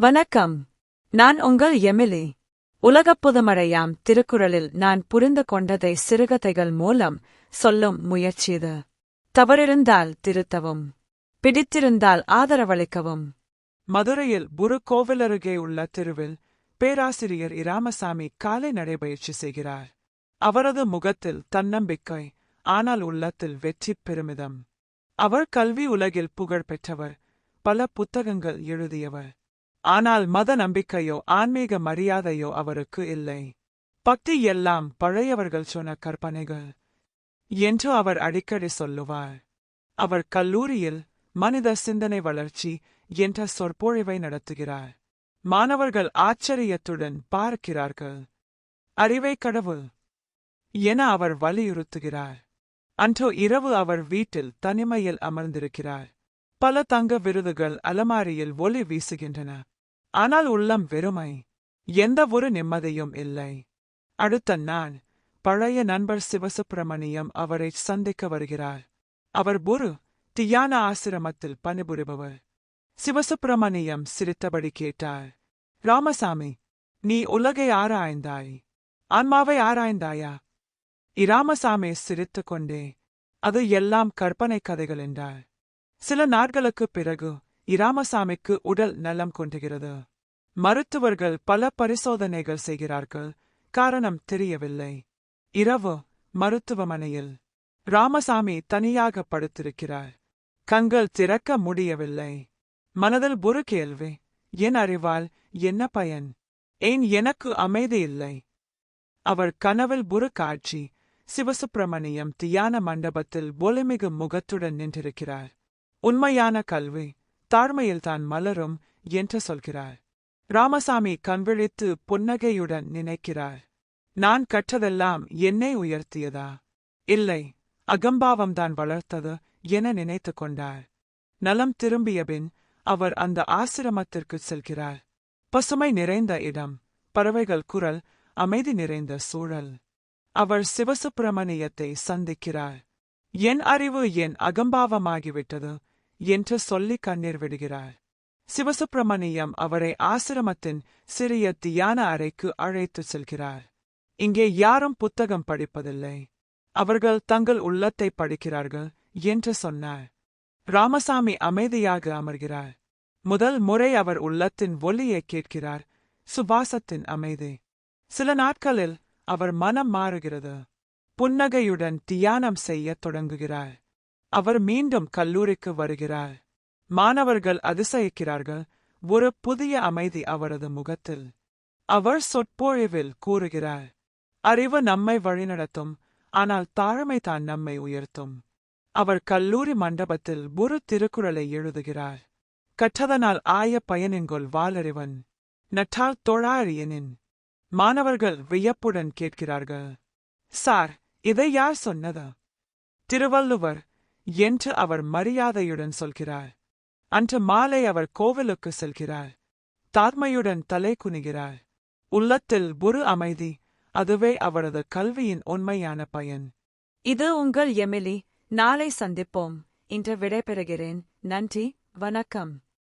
வணக்கம். நான் உங்கள் எமிலி. உலகப் புதுமழையாம் திருக்குறளில் நான் புரிந்து கொண்டதை சிறுகதைகள் மூலம் சொல்லும் முயற்சிது தவறிருந்தால் திருத்தவும். பிடித்திருந்தால் ஆதரவளிக்கவும். மதுரையில் குரு கோவில் அருகே உள்ள தெருவில் பேராசிரியர் இராமசாமி காலை நடைபயிற்சி செய்கிறார். அவரது முகத்தில் தன்னம்பிக்கை ஆனால் உள்ளத்தில் வெற்றி பெருமிதம். அவர் கல்வி உலகில் புகழ் பெற்றவர். பல புத்தகங்கள் எழுதியவர். ஆனால் மத நம்பிக்கையோ ஆன்மீக மரியாதையோ அவருக்கு இல்லை. பக்தி எல்லாம் பழையவர்கள் சொன்ன கற்பனைகள் என்று அவர் அடிக்கடி சொல்லுவார். அவர் கல்லூரியில் மனித சிந்தனை வளர்ச்சி என்ற சொற்பொழிவை நடத்துகிறார். மாணவர்கள் ஆச்சரியத்துடன் பார்க்கிறார்கள். அறிவை கடவுள் என அவர் வலியுறுத்துகிறார். அன்றோ இரவு அவர் வீட்டில் தனிமையில் அமர்ந்திருக்கிறார். பல தங்க விருதுகள் அலமாரியில் ஒளி வீசுகின்றன. ஆனால் உள்ளம் வெறுமை. எந்த ஒரு நிம்மதியும் இல்லை. அடுத்த நாள் பழைய நண்பர் சிவசுப்பிரமணியம் அவரை சந்திக்க வருகிறார். அவர் புரு தியான ஆசிரமத்தில் பணிபுரிபவர். சிவசுப்பிரமணியம் சிரித்தபடி கேட்டார் ராமசாமி நீ உலகை ஆராய்ந்தாய். ஆன்மாவை ஆராய்ந்தாயா? இராமசாமி சிரித்துக் கொண்டே அது எல்லாம் கற்பனை கதைகள் என்றார். சில நாட்களுக்குப் பிறகு இராமசாமிக்கு உடல் நலம் கொண்டுகிறது. மருத்துவர்கள் பல பரிசோதனைகள் செய்கிறார்கள். காரணம் தெரியவில்லை. இரவு மருத்துவமனையில். ராமசாமி தனியாக படுத்திருக்கிறார். கண்கள் திறக்க முடியவில்லை. மனதில் ஒரு கேள்வி என் அறிவால் என்ன பயன்? ஏன் எனக்கு அமைதி இல்லை? அவர் கனவில் ஒரு காட்சி சிவசுப்பிரமணியம் தியான மண்டபத்தில் ஒலிமிகு முகத்துடன் நின்றிருக்கிறார். உண்மையான கல்வி தாழ்மையில் தான் மலரும் என்று சொல்கிறார் ராமசாமி கண்விழித்து புன்னகையுடன் நினைக்கிறார் நான் கற்றதெல்லாம் என்னை உயர்த்தியதா? இல்லை அகம்பாவம்தான் வளர்த்தது என நினைத்துக் கொண்டார் நலம் திரும்பியபின் அவர் அந்த ஆசிரமத்திற்குச் செல்கிறார் பசுமை நிறைந்த இடம் பறவைகள் குரல் அமைதி நிறைந்த சூழல். அவர் சிவசுப்பிரமணியத்தை சந்திக்கிறார். என் அறிவு என் அகம்பாவமாகிவிட்டது என்று சொல்லி கண்ணீர் விடுகிறார் சிவசுப்பிரமணியம் அவரை ஆசிரமத்தின் சிறிய தியான அறைக்கு அழைத்துச் செல்கிறார். இங்கே யாரும் புத்தகம் படிப்பதில்லை. அவர்கள் தங்கள் உள்ளத்தை படிக்கிறார்கள் என்று சொன்னார். ராமசாமி அமைதியாக அமர்கிறார். முதல் முறை அவர் உள்ளத்தின் ஒலியை கேட்கிறார். சுபாசத்தின் அமைதி. சில நாட்களில் அவர் மனம் மாறுகிறது. புன்னகையுடன் தியானம் செய்யத் தொடங்குகிறார். அவர் மீண்டும் கல்லூரிக்கு வருகிறார். மாணவர்கள் அதிசயிக்கிறார்கள். ஒரு புதிய அமைதி அவரது முகத்தில். அவர் சொற்பொழிவில் கூறுகிறார். அறிவு நம்மை வழிநடத்தும் ஆனால் தாழ்மை தான் நம்மை உயர்த்தும். அவர் கல்லூரி மண்டபத்தில் ஒரு திருக்குறளை எழுதுகிறார். கற்றதனால் ஆய பயனின்கொள் வாலறிவன். நட்டால் தொழாரியனின் மாணவர்கள் வியப்புடன் கேட்கிறார்கள். சார் இதை யார் சொன்னது? திருவள்ளுவர் என்று அவர் மரியாதையுடன் சொல்கிறார். அன்று மாலை அவர் கோவிலுக்கு செல்கிறார். தாத்மையுடன் தலை குனிகிறார். உள்ளத்தில் புரு அமைதி அதுவே அவரது கல்வியின் உண்மையான பயன். இது உங்கள் எமிலி நாளை சந்திப்போம். இன்று விடைபெறுகிறேன். நன்றி வணக்கம்.